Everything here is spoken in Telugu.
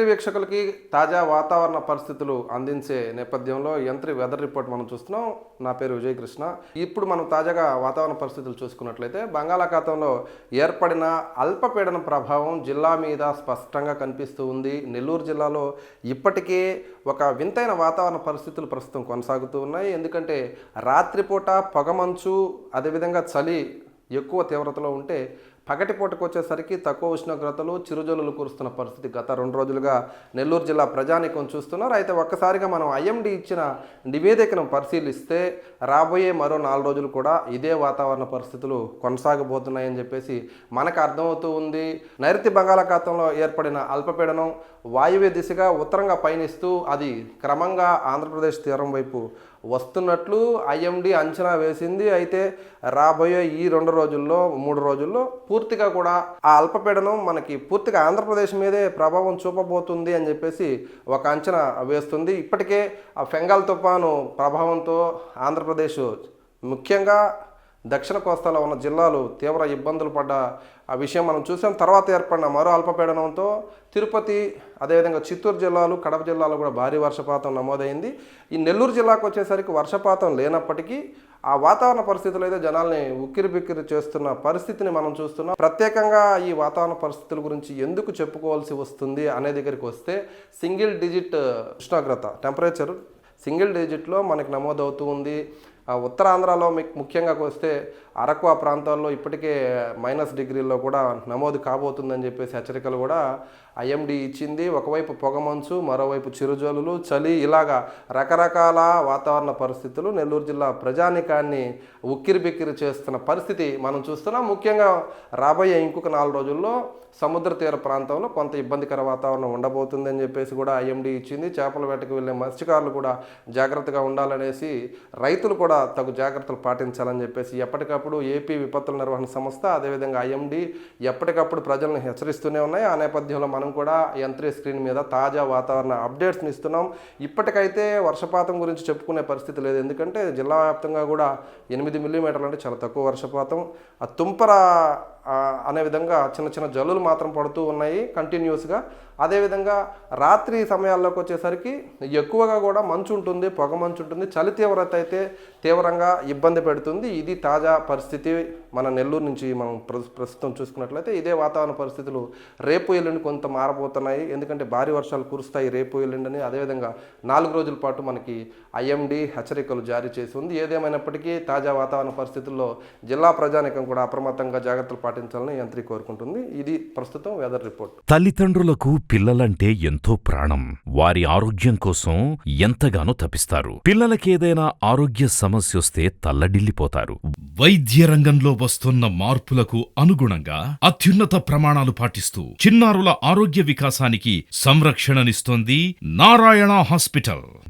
యంత్రి వీక్షకులకి తాజా వాతావరణ పరిస్థితులు అందించే నేపథ్యంలో యంత్రి వెదర్ రిపోర్ట్ మనం చూస్తున్నాం. నా పేరు విజయ్ కృష్ణ ఇప్పుడు మనం తాజాగా వాతావరణ పరిస్థితులు చూసుకున్నట్లయితే బంగాళాఖాతంలో ఏర్పడిన అల్పపీడన ప్రభావం జిల్లా మీద స్పష్టంగా కనిపిస్తూ ఉంది. నెల్లూరు జిల్లాలో ఇప్పటికే ఒక వింతైన వాతావరణ పరిస్థితులు ప్రస్తుతం కొనసాగుతూ ఉన్నాయి. ఎందుకంటే రాత్రిపూట పొగమంచు అదేవిధంగా చలి ఎక్కువ తీవ్రతలో ఉంటే పగటిపూటకు వచ్చేసరికి తక్కువ ఉష్ణోగ్రతలు చిరుజల్లులు కురుస్తున్న పరిస్థితి గత రెండు రోజులుగా నెల్లూరు జిల్లా ప్రజానికం చూస్తున్నారు. అయితే ఒక్కసారిగా మనం ఐఎండి ఇచ్చిన నివేదికను పరిశీలిస్తే రాబోయే మరో నాలుగు రోజులు కూడా ఇదే వాతావరణ పరిస్థితులు కొనసాగబోతున్నాయని చెప్పేసి మనకు అర్థమవుతూ ఉంది. నైరుతి బంగాళాఖాతంలో ఏర్పడిన అల్పపీడనం వాయువ్య దిశగా ఉత్తరంగా పయనిస్తూ అది క్రమంగా ఆంధ్రప్రదేశ్ తీరం వైపు వస్తున్నట్లు ఐఎండి అంచనా వేసింది. అయితే రాబోయే ఈ రెండు రోజుల్లో మూడు రోజుల్లో పూర్తిగా కూడా ఆ అల్పపీడనం మనకి పూర్తిగా ఆంధ్రప్రదేశ్ మీదే ప్రభావం చూపబోతుంది అని చెప్పేసి ఒక అంచనా వేస్తుంది. ఇప్పటికే ఆ ఫెంగాల్ తుఫాను ప్రభావంతో ఆంధ్రప్రదేశ్ ముఖ్యంగా దక్షిణ కోస్తాలో ఉన్న జిల్లాలు తీవ్ర ఇబ్బందులు పడ్డ ఆ విషయం మనం చూసాం. తర్వాత ఏర్పడిన మరో అల్పపీడనంతో తిరుపతి అదేవిధంగా చిత్తూరు జిల్లాలు కడప జిల్లాలో కూడా భారీ వర్షపాతం నమోదైంది. ఈ నెల్లూరు జిల్లాకు వచ్చేసరికి వర్షపాతం లేనప్పటికీ ఆ వాతావరణ పరిస్థితులు అయితే జనాల్ని ఉక్కిరి బిక్కిరి చేస్తున్న పరిస్థితిని మనం చూస్తున్నాం. ప్రత్యేకంగా ఈ వాతావరణ పరిస్థితుల గురించి ఎందుకు చెప్పుకోవాల్సి వస్తుంది అనే దగ్గరికి వస్తే సింగిల్ డిజిట్ ఉష్ణోగ్రత టెంపరేచర్ సింగిల్ డిజిట్లో మనకి నమోదవుతూ ఉంది. ఉత్తరాంధ్రలో మీకు ముఖ్యంగా వస్తే అరకు ఆ ప్రాంతాల్లో ఇప్పటికే మైనస్ డిగ్రీల్లో కూడా నమోదు కాబోతుందని చెప్పేసి హెచ్చరికలు కూడా ఐఎండి ఇచ్చింది. ఒకవైపు పొగమంచు మరోవైపు చిరుజల్లులు చలి ఇలాగా రకరకాల వాతావరణ పరిస్థితులు నెల్లూరు జిల్లా ప్రజానికాన్ని ఉక్కిరి బిక్కిరి చేస్తున్న పరిస్థితి మనం చూస్తున్నాం. ముఖ్యంగా రాబోయే ఇంకొక నాలుగు రోజుల్లో సముద్ర తీర ప్రాంతంలో కొంత ఇబ్బందికర వాతావరణం ఉండబోతుందని చెప్పేసి కూడా ఐఎండి ఇచ్చింది. చేపల వేటకు వెళ్ళే మత్స్యకారులు కూడా జాగ్రత్తగా ఉండాలనేసి రైతులు కూడా తగు జాగ్రత్తలు పాటించాలని చెప్పేసి ఎప్పటికప్పుడు ఏపీ విపత్తుల నిర్వహణ సంస్థ అదేవిధంగా ఐఎండి ఎప్పటికప్పుడు ప్రజలను హెచ్చరిస్తూనే ఉన్నాయి. ఆ నేపథ్యంలో మనం కూడా యంత్రీ స్క్రీన్ మీద తాజా వాతావరణ అప్డేట్స్ని ఇస్తున్నాం. ఇప్పటికైతే వర్షపాతం గురించి చెప్పుకునే పరిస్థితి లేదు. ఎందుకంటే జిల్లా వ్యాప్తంగా కూడా ఎనిమిది మిల్లీమీటర్లు అంటే చాలా తక్కువ వర్షపాతం. ఆ తుంపర అనే విధంగా చిన్న చిన్న జల్లులు మాత్రం పడుతూ ఉన్నాయి కంటిన్యూస్గా అదేవిధంగా రాత్రి సమయాల్లోకి వచ్చేసరికి ఎక్కువగా కూడా మంచు ఉంటుంది పొగ మంచు ఉంటుంది. చలి తీవ్రత అయితే తీవ్రంగా ఇబ్బంది పెడుతుంది. ఇది తాజా పరిస్థితి. మన నెల్లూరు నుంచి మనం ప్ర- ప్రస్తుతం చూసుకున్నట్లయితే ఇదే వాతావరణ పరిస్థితులు రేపు ఎల్లుండి కొంత మారబోతున్నాయి. ఎందుకంటే భారీ వర్షాలు కురుస్తాయి రేపు ఎల్లుండిని. అదేవిధంగా నాలుగు రోజుల పాటు మనకి ఐఎండి హెచ్చరికలు జారీ చేసి ఉంది. ఏదేమైనప్పటికీ తాజా వాతావరణ పరిస్థితుల్లో జిల్లా ప్రజానికం కూడా అప్రమత్తంగా జాగ్రత్తలు పాటించాలని యంత్రి కోరుకుంటుంది. ఇది ప్రస్తుతం వెదర్ రిపోర్ట్. తల్లిదండ్రులకు పిల్లలంటే ఎంతో ప్రాణం. వారి ఆరోగ్యం కోసం ఎంతగానో తపిస్తారు. పిల్లలకేదైనా ఆరోగ్య సమస్యొస్తే తల్లడిల్లిపోతారు. వైద్య రంగంలో వస్తున్న మార్పులకు అనుగుణంగా అత్యున్నత ప్రమాణాలు పాటిస్తూ చిన్నారుల ఆరోగ్య వికాసానికి సంరక్షణనిస్తోంది నారాయణ హాస్పిటల్.